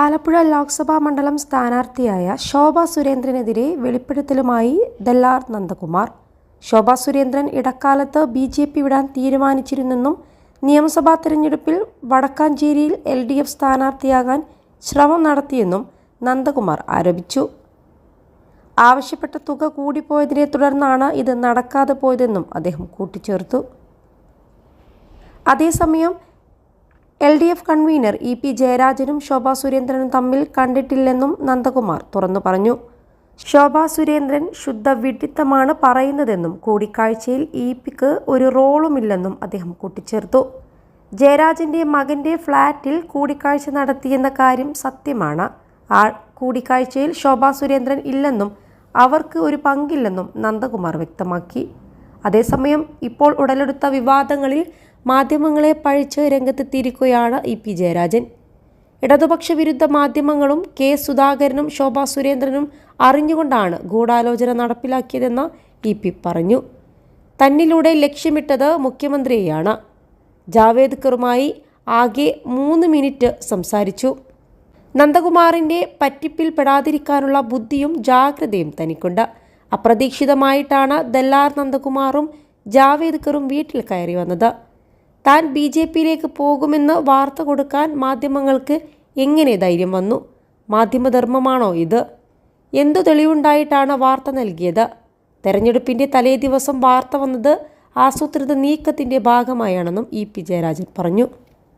ആലപ്പുഴ ലോക്സഭാ മണ്ഡലം സ്ഥാനാർത്ഥിയായ ശോഭ സുരേന്ദ്രനെതിരെ വെളിപ്പെടുത്തലുമായി ദല്ലാർ നന്ദകുമാർ. ശോഭ സുരേന്ദ്രൻ ഇടക്കാലത്ത് B J P വിടാൻ തീരുമാനിച്ചിരുന്നെന്നും നിയമസഭാ തെരഞ്ഞെടുപ്പിൽ വടക്കാഞ്ചേരിയിൽ എൽ ഡി എഫ് സ്ഥാനാർത്ഥിയാകാൻ ശ്രമം നടത്തിയെന്നും നന്ദകുമാർ ആരോപിച്ചു. ആവശ്യപ്പെട്ട തുക കൂടിപ്പോയതിനെ തുടർന്നാണ് ഇത് നടക്കാതെ പോയതെന്നും അദ്ദേഹം കൂട്ടിച്ചേർത്തു. അതേസമയം L D F convener E P ജയരാജനും Shobha സുരേന്ദ്രനും തമ്മിൽ കണ്ടിട്ടില്ലെന്നും നന്ദകുമാർ തുറന്നു പറഞ്ഞു. ശോഭാ സുരേന്ദ്രൻ ശുദ്ധ വിഡിത്തമാണ് പറയുന്നതെന്നും കൂടിക്കാഴ്ചയിൽ ഇ പിക്ക് ഒരു റോളുമില്ലെന്നും അദ്ദേഹം കൂട്ടിച്ചേർത്തു. ജയരാജന്റെ മകന്റെ ഫ്ളാറ്റിൽ കൂടിക്കാഴ്ച നടത്തിയെന്ന കാര്യം സത്യമാണ്. ആ കൂടിക്കാഴ്ചയിൽ ശോഭാ സുരേന്ദ്രൻ ഇല്ലെന്നും അവർക്ക് ഒരു പങ്കില്ലെന്നും നന്ദകുമാർ വ്യക്തമാക്കി. അതേസമയം ഇപ്പോൾ ഉടലെടുത്ത വിവാദങ്ങളിൽ മാധ്യമങ്ങളെ പഴിച്ച് രംഗത്തെത്തിയിരിക്കുകയാണ് ഇ പി ജയരാജൻ. ഇടതുപക്ഷ വിരുദ്ധ മാധ്യമങ്ങളും കെ സുധാകരനും ശോഭാ സുരേന്ദ്രനും അറിഞ്ഞുകൊണ്ടാണ് ഗൂഢാലോചന നടപ്പിലാക്കിയതെന്ന് ഇ പി പറഞ്ഞു. തന്നിലൂടെ ലക്ഷ്യമിട്ടത് മുഖ്യമന്ത്രിയെയാണ്. ജാവേദ്കറുമായി ആകെ മൂന്ന് മിനിറ്റ് സംസാരിച്ചു. നന്ദകുമാറിന്റെ പറ്റിപ്പിൽ പെടാതിരിക്കാനുള്ള ബുദ്ധിയും ജാഗ്രതയും തനിക്കുണ്ട്. അപ്രതീക്ഷിതമായിട്ടാണ് ദല്ലാർ നന്ദകുമാറും ജാവേദ്കറും വീട്ടിൽ കയറി വന്നത്. താൻ ബി ജെ പിയിലേക്ക് പോകുമെന്ന് വാർത്ത കൊടുക്കാൻ മാധ്യമങ്ങൾക്ക് എങ്ങനെ ധൈര്യം വന്നു? മാധ്യമധർമ്മമാണോ ഇത്? എന്തു തെളിവുണ്ടായിട്ടാണ് വാർത്ത നൽകിയത്? തെരഞ്ഞെടുപ്പിന്റെ തലേ ദിവസം വാർത്ത വന്നത് ആസൂത്രിത നീക്കത്തിന്റെ ഭാഗമായാണെന്നും ഇ പി ജയരാജൻ പറഞ്ഞു.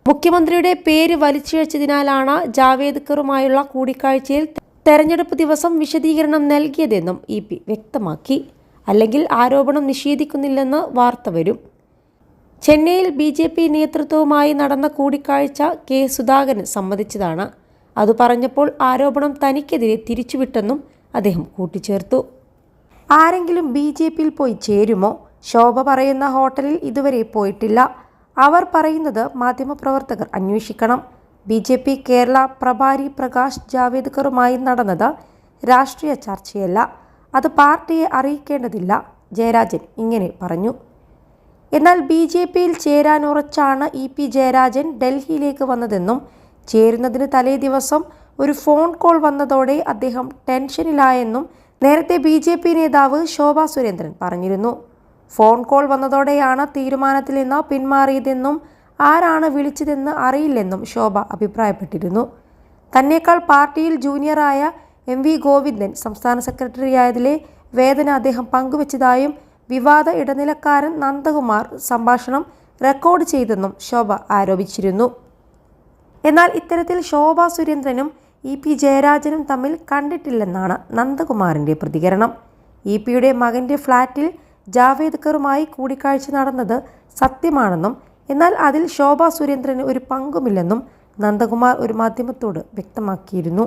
മുഖ്യമന്ത്രിയുടെ പേര് വലിച്ചിഴച്ചതിനാലാണ് ജാവേദ്കറുമായുള്ള കൂടിക്കാഴ്ചയിൽ തെരഞ്ഞെടുപ്പ് ദിവസം വിശദീകരണം നൽകിയതെന്നും ഇ പി വ്യക്തമാക്കി. അല്ലെങ്കിൽ ആരോപണം നിഷേധിക്കുന്നില്ലെന്ന് വാർത്ത വരും. ചെന്നൈയിൽ ബി ജെ പി നേതൃത്വവുമായി നടന്ന കൂടിക്കാഴ്ച കെ സുധാകരൻ സമ്മതിച്ചതാണ്. അത് പറഞ്ഞപ്പോൾ ആരോപണം തനിക്കെതിരെ തിരിച്ചുവിട്ടെന്നും അദ്ദേഹം കൂട്ടിച്ചേർത്തു. ആരെങ്കിലും ബി ജെ പിയിൽ പോയി ചേരുമോ? ശോഭ പറയുന്ന ഹോട്ടലിൽ ഇതുവരെ പോയിട്ടില്ല. അവർ പറയുന്നത് മാധ്യമപ്രവർത്തകർ അന്വേഷിക്കണം. ബി ജെ പി കേരള പ്രഭാരി പ്രകാശ് ജാവേദ്കറുമായി നടന്നത് രാഷ്ട്രീയ ചർച്ചയല്ല. അത് പാർട്ടിയെ അറിയിക്കേണ്ടതില്ല. ജയരാജൻ ഇങ്ങനെ പറഞ്ഞു. എന്നാൽ ബി ജെ പിയിൽ ചേരാനുറച്ചാണ് ഇ പി ജയരാജൻ ഡൽഹിയിലേക്ക് വന്നതെന്നും ചേരുന്നതിന് തലേ ദിവസം ഒരു ഫോൺ കോൾ വന്നതോടെ അദ്ദേഹം ടെൻഷനിലായെന്നും നേരത്തെ ബി ജെ പി നേതാവ് ശോഭാ സുരേന്ദ്രൻ പറഞ്ഞിരുന്നു. ഫോൺ കോൾ വന്നതോടെയാണ് തീരുമാനത്തിൽ നിന്ന് പിന്മാറിയതെന്നും ആരാണ് വിളിച്ചതെന്ന് അറിയില്ലെന്നും ശോഭ അഭിപ്രായപ്പെട്ടിരുന്നു. തന്നേക്കാൾ പാർട്ടിയിൽ ജൂനിയറായ എം വി ഗോവിന്ദൻ സംസ്ഥാന സെക്രട്ടറിയായതിലെ വേദന അദ്ദേഹം പങ്കുവച്ചതായും വിവാദ ഇടനിലക്കാരൻ നന്ദകുമാർ സംഭാഷണം റെക്കോർഡ് ചെയ്തെന്നും ശോഭ ആരോപിച്ചിരുന്നു. എന്നാൽ ഇത്തരത്തിൽ ശോഭ സുരേന്ദ്രനും ഇ പി ജയരാജനും തമ്മിൽ കണ്ടിട്ടില്ലെന്നാണ് നന്ദകുമാറിന്റെ പ്രതികരണം. ഇ പിയുടെ മകന്റെ ഫ്ളാറ്റിൽ ജാവേദ്കറുമായി കൂടിക്കാഴ്ച നടന്നത് സത്യമാണെന്നും എന്നാൽ അതിൽ ശോഭ സുരേന്ദ്രന് ഒരു പങ്കുമില്ലെന്നും നന്ദകുമാർ ഒരു മാധ്യമത്തോട് വ്യക്തമാക്കിയിരുന്നു.